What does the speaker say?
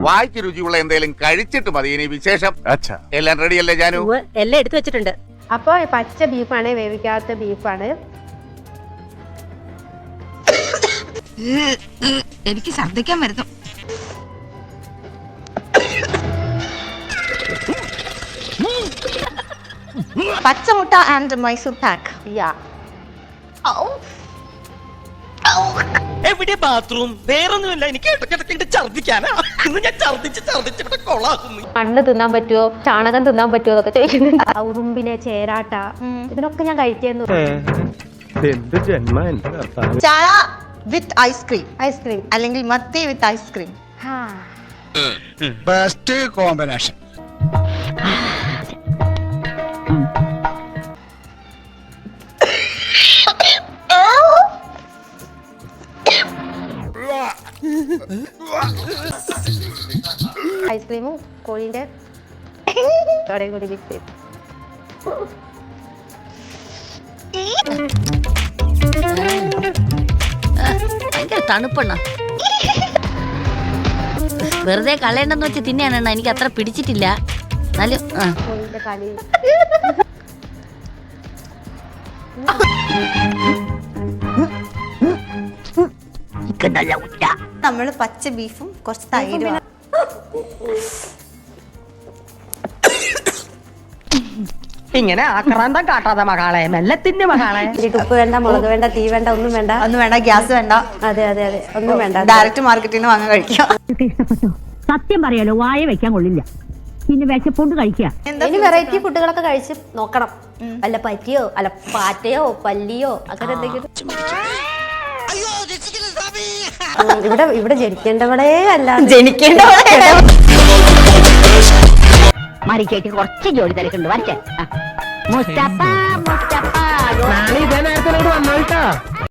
വായിക്ക് രുചിയുള്ള എന്തെങ്കിലും കഴിച്ചിട്ട് മതി. ഇനി വിശേഷം. അച്ഛാ. എല്ലാം റെഡിയല്ലേ ജാനു? ഉവ്വ്, എല്ലാം എടുത്തു വെച്ചിട്ടുണ്ട്. അപ്പോൾ പച്ച ബീഫാണ് വേവിക്കാത്ത ബീഫാണ്. എനിക്ക് ഛർദ്ദിക്കാൻ വരുന്നു. പച്ചമുട്ട ആൻഡ് മൈസൂർ പാക്ക്. യാ. എവിടെ ബാത്റൂം? വേറൊന്നുമില്ല. എനിക്ക് ഇടയ്ക്കിടയ്ക്ക് ഛർദ്ദിക്കാനാ. മണ്ണ് തിന്നാൻ പറ്റുമോ ചാണകം തിന്നാൻ പറ്റുമോ എന്നൊക്കെ ചോദിക്കുന്നുണ്ട്. ഉറുമ്പിനെ ചേരാട്ട ഇതിനൊക്കെ ഞാൻ കഴിക്കുന്നു ചായ വിത്ത് ഐസ്ക്രീം ഐസ്ക്രീം അല്ലെങ്കിൽ മത്തി വിത്ത് ഐസ്ക്രീം ബെസ്റ്റ് കോമ്പിനേഷൻ ഐസ്ക്രീമും കോഴിന്റെ കടയും കൂടി മിക്സ് ചെയ്തു. ഭയങ്കര തണുപ്പെണ്ണ. വെറുതെ കളയണ്ടെന്ന് വെച്ച് തിന്നെയാണ് എനിക്ക് അത്ര പിടിച്ചിട്ടില്ല. എന്നാലും ആ. നമ്മൾ പച്ച ബീഫും കുറച്ച് തൈരും ഇങ്ങനെ ആക്രാന്തം കാട്ടാതെ മകളെ മെല്ലെ തിന്നു മകളെ. ഉപ്പ് വേണ്ട മുളക് വേണ്ട തീ വേണ്ട ഒന്നും വേണ്ട. ഒന്നും വേണ്ട ഗ്യാസ് വേണ്ട. അതെ അതെ അതെ ഒന്നും വേണ്ട. ഡയറക്റ്റ് മാർക്കറ്റിൽ നിന്ന് വാങ്ങാൻ കഴിക്കാം. സത്യം പറയാലോ വായ വെക്കാൻ കൊള്ളില്ല. പിന്നെ വിശപ്പുണ്ട് കഴിക്കുക. ഇനി വെറൈറ്റി ഫുഡുകളൊക്കെ കഴിച്ച് നോക്കണം. അല്ല പറ്റിയോ അല്ല പാറ്റയോ പല്ലിയോ അങ്ങനെ എന്തെങ്കിലും. ഇവിടെ ഇവിടെ ജനിക്കേണ്ടവളേ അല്ല. ജനിക്കേണ്ട മരിക്കേക്ക് കുറച്ച് ജോലി തിരക്കുണ്ട്. വരച്ചേ. മുസ്തഫ മുസ്തഫ. നാളെ ഇതേ നേരത്തെ വന്നോട്ടാ